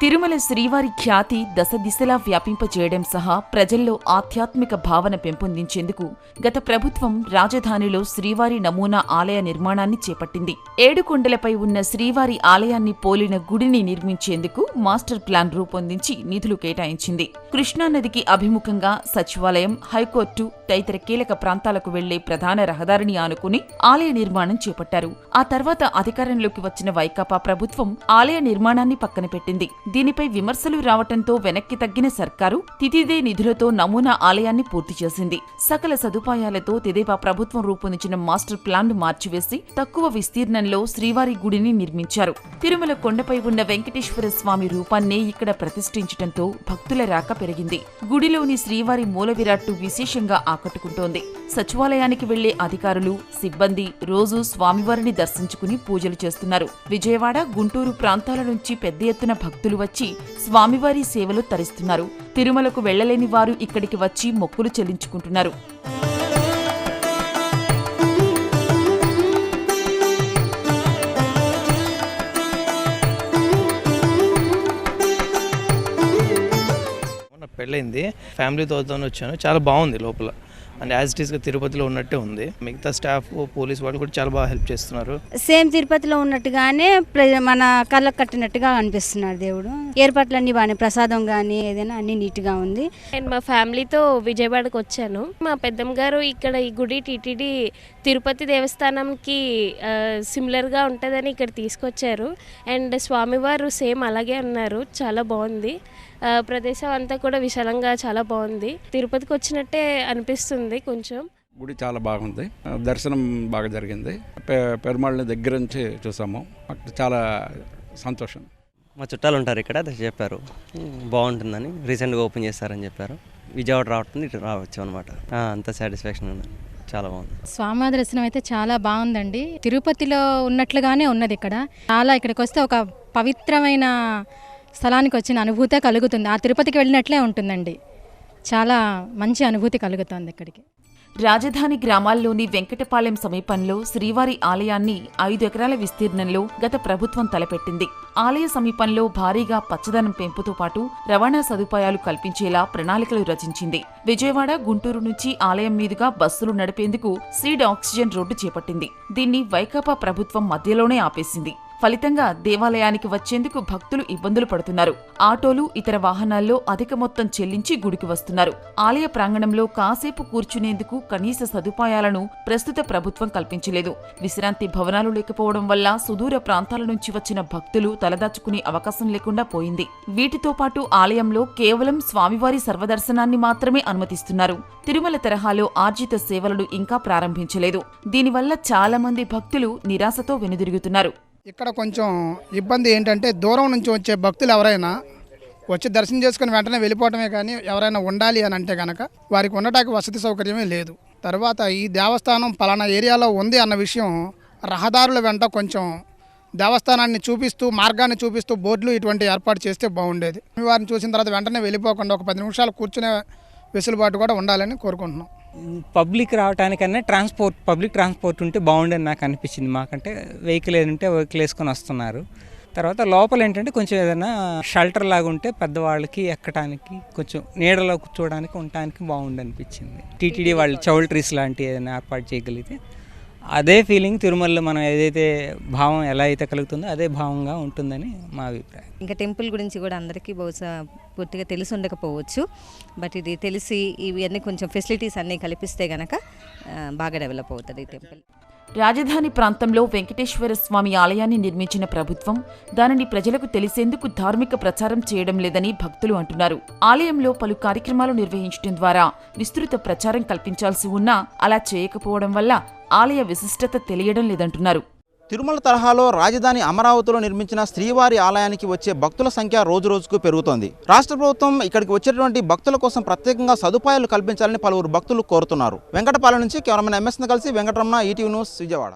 తిరుమల శ్రీవారి ఖ్యాతి దశ దిశలా వ్యాపింపచేయడం సహా ప్రజల్లో ఆధ్యాత్మిక భావన పెంపొందించేందుకు గత ప్రభుత్వం రాజధానిలో శ్రీవారి నమూనా ఆలయ నిర్మాణాన్ని చేపట్టింది. ఏడుకొండలపై ఉన్న శ్రీవారి ఆలయాన్ని పోలిన గుడిని నిర్మించేందుకు మాస్టర్ ప్లాన్ రూపొందించి నిధులు కేటాయించింది. కృష్ణానదికి అభిముఖంగా సచివాలయం హైకోర్టు తదితర కీలక ప్రాంతాలకు వెళ్ళే ప్రధాన రహదారిని ఆనుకుని ఆలయ నిర్మాణం చేపట్టారు. ఆ తర్వాత అధికారంలోకి వచ్చిన వైకాపా ప్రభుత్వం ఆలయ నిర్మాణాన్ని పక్కన పెట్టింది. దీనిపై విమర్శలు రావటంతో వెనక్కి తగ్గిన సర్కారు తితిదే నిధులతో నమూనా ఆలయాన్ని పూర్తి చేసింది. సకల సదుపాయాలతో తెదేపా ప్రభుత్వం రూపొందించిన మాస్టర్ ప్లాన్ను మార్చివేసి తక్కువ విస్తీర్ణంలో శ్రీవారి గుడిని నిర్మించారు. తిరుమల కొండపై ఉన్న వెంకటేశ్వర స్వామి రూపాన్నే ఇక్కడ ప్రతిష్ఠించటంతో భక్తుల రాక పెరిగింది. గుడిలోని శ్రీవారి మూల విరాట్టు విశేషంగా ఆకట్టుకుంటోంది. సచివాలయానికి వెళ్ళే అధికారులు సిబ్బంది రోజూ స్వామివారిని దర్శించుకుని పూజలు చేస్తున్నారు. విజయవాడ గుంటూరు ప్రాంతాల నుంచి పెద్ద ఎత్తున భక్తులు వచ్చి స్వామివారి సేవలు తరిస్తున్నారు. తిరుమలకు వెళ్ళలేని వారు ఇక్కడికి వచ్చి మొక్కులు చెల్లించుకుంటున్నారు. పెళ్ళైంది. ఫ్యామిలీతో వచ్చాను. చాలా బాగుంది లోపల. అండ్ యాజ్ ఇట్ ఈస్గా తిరుపతిలో ఉన్నట్టే ఉంది. మిగతా స్టాఫ్ పోలీస్ వాళ్ళు కూడా చాలా బాగా హెల్ప్ చేస్తున్నారు. సేమ్ తిరుపతిలో ఉన్నట్టుగానే మన కళ్ళకు కట్టినట్టుగా అనిపిస్తున్నాడు దేవుడు. ఏర్పాట్లన్నీ బాగానే ప్రసాదం కానీ ఏదైనా అన్ని నీట్గా ఉంది. నేను మా ఫ్యామిలీతో విజయవాడకు వచ్చాను. మా పెద్దమ్మ గారు ఇక్కడ ఈ గుడి టీటీడీ తిరుపతి దేవస్థానంకి సిమిలర్గా ఉంటుందని ఇక్కడ తీసుకొచ్చారు. అండ్ స్వామివారు సేమ్ అలాగే ఉన్నారు చాలా బాగుంది. ప్రదేశం అంతా కూడా విశాలంగా చాలా బాగుంది. తిరుపతికి వచ్చినట్టే అనిపిస్తుంది కొంచెం. గుడి చాలా బాగుంది. దర్శనం బాగా జరిగింది. పె- పెరుమాళ్ళని దగ్గర నుంచి చూసాము. చాలా సంతోషం. మా చుట్టాలు ఉంటారు ఇక్కడ అది చెప్పారు. బాగుంటుందని రీసెంట్గా ఓపెన్ చేస్తారని చెప్పారు. విజయవాడ రావటం ఇటు రావచ్చు అనమాట అంత సాటిస్ఫాక్షన్ ఉంది. చాలా బాగుంది. స్వామి దర్శనం అయితే చాలా బాగుందండి. తిరుపతిలో ఉన్నట్లుగానే ఉన్నది ఇక్కడ. చాలా ఇక్కడికి వస్తే ఒక పవిత్రమైన స్థలానికి వచ్చిన అనుభూతే కలుగుతుంది. ఆ తిరుపతికి వెళ్ళినట్లే ఉంటుందండి. చాలా మంచి అనుభూతి కలుగుతుంది ఇక్కడికి. రాజధాని గ్రామాల్లోని వెంకటపాలెం సమీపంలో శ్రీవారి ఆలయాన్ని ఐదు ఎకరాల విస్తీర్ణంలో గత ప్రభుత్వం తలపెట్టింది. ఆలయ సమీపంలో భారీగా పచ్చదనం పెంపుతో పాటు రవాణా సదుపాయాలు కల్పించేలా ప్రణాళికలు రచించింది. విజయవాడ గుంటూరు నుంచి ఆలయం మీదుగా బస్సులు నడిపేందుకు సీడ్ ఆక్సిజన్ రోడ్డు చేపట్టింది. దీన్ని వైకాపా ప్రభుత్వం మధ్యలోనే ఆపేసింది. ఫలితంగా దేవాలయానికి వచ్చేందుకు భక్తులు ఇబ్బందులు పడుతున్నారు. ఆటోలు ఇతర వాహనాల్లో అధిక మొత్తం చెల్లించి గుడికి వస్తున్నారు. ఆలయ ప్రాంగణంలో కాసేపు కూర్చునేందుకు కనీస సదుపాయాలను ప్రస్తుత ప్రభుత్వం కల్పించలేదు. విశ్రాంతి భవనాలు లేకపోవడం వల్ల సుదూర ప్రాంతాల నుంచి వచ్చిన భక్తులు తలదాచుకునే అవకాశం లేకుండా పోయింది. వీటితో పాటు ఆలయంలో కేవలం స్వామివారి సర్వదర్శనాన్ని మాత్రమే అనుమతిస్తున్నారు. తిరుమల తరహాలో ఆర్జిత సేవలను ఇంకా ప్రారంభించలేదు. దీనివల్ల చాలా మంది భక్తులు నిరాశతో వెనుదిరుగుతున్నారు. ఇక్కడ కొంచెం ఇబ్బంది ఏంటంటే దూరం నుంచి వచ్చే భక్తులు ఎవరైనా వచ్చి దర్శనం చేసుకుని వెంటనే వెళ్ళిపోవటమే కానీ ఎవరైనా ఉండాలి అని అంటే కనుక వారికి ఉండటానికి వసతి సౌకర్యమే లేదు. తర్వాత ఈ దేవస్థానం పలానా ఏరియాలో ఉంది అన్న విషయం రహదారుల వెంట కొంచెం దేవస్థానాన్ని చూపిస్తూ మార్గాన్ని చూపిస్తూ బోర్డులు ఇటువంటి ఏర్పాటు చేస్తే బాగుండేది. వారిని చూసిన తర్వాత వెంటనే వెళ్ళిపోకుండా ఒక పది నిమిషాలు కూర్చునే వెసులుబాటు కూడా ఉండాలని కోరుకుంటున్నాం. పబ్లిక్ రావడానికన్నా ట్రాన్స్పోర్ట్ పబ్లిక్ ట్రాన్స్పోర్ట్ ఉంటే బాగుండని నాకు అనిపించింది మాకంటే. వెహికల్ ఏదంటే వెహికల్ వేసుకొని వస్తున్నారు. తర్వాత లోపల ఏంటంటే కొంచెం ఏదైనా షెల్టర్ లాగా ఉంటే పెద్దవాళ్ళకి ఎక్కడానికి కొంచెం నీడలో కూర్చోవడానికి ఉండటానికి బాగుండి అనిపించింది టీటీడీ వాళ్ళు చౌల్ట్రీస్ లాంటివి లాంటి ఏదైనా ఏర్పాటు చేయగలిగితే. అదే ఫీలింగ్ తిరుమలలో మనం ఏదైతే భావం ఎలా అయితే కలుగుతుందో అదే భావంగా ఉంటుందని మా అభిప్రాయం. ఇంకా టెంపుల్ గురించి కూడా అందరికీ బహుశా పూర్తిగా తెలిసి ఉండకపోవచ్చు. బట్ ఇది తెలిసి ఇవన్నీ కొంచెం ఫెసిలిటీస్ అన్నీ కల్పిస్తే కనుక బాగా డెవలప్ అవుతుంది ఈ టెంపుల్. రాజధాని ప్రాంతంలో వెంకటేశ్వర స్వామి ఆలయాన్ని నిర్మించిన ప్రభుత్వం దానిని ప్రజలకు తెలిసేందుకు ధార్మిక ప్రచారం చేయడం లేదని భక్తులు అంటున్నారు. ఆలయంలో పలు కార్యక్రమాలు నిర్వహించడం ద్వారా విస్తృత ప్రచారం కల్పించాల్సి ఉన్నా అలా చేయకపోవడం వల్ల ఆలయ విశిష్టత తెలియడం లేదంటున్నారు. తిరుమల తరహాలో రాజధాని అమరావతిలో నిర్మించిన శ్రీవారి ఆలయానికి వచ్చే భక్తుల సంఖ్య రోజురోజుకు పెరుగుతోంది. రాష్ట్ర ప్రభుత్వం ఇక్కడికి వచ్చేటువంటి భక్తుల కోసం ప్రత్యేకంగా సదుపాయాలు కల్పించాలని పలువురు భక్తులు కోరుతున్నారు. వెంకటపాలెం నుంచి కెమెరామెన్ ఎంఎస్ను కలిసి వెంకటరమణ ఈటీవీ న్యూస్ విజయవాడ.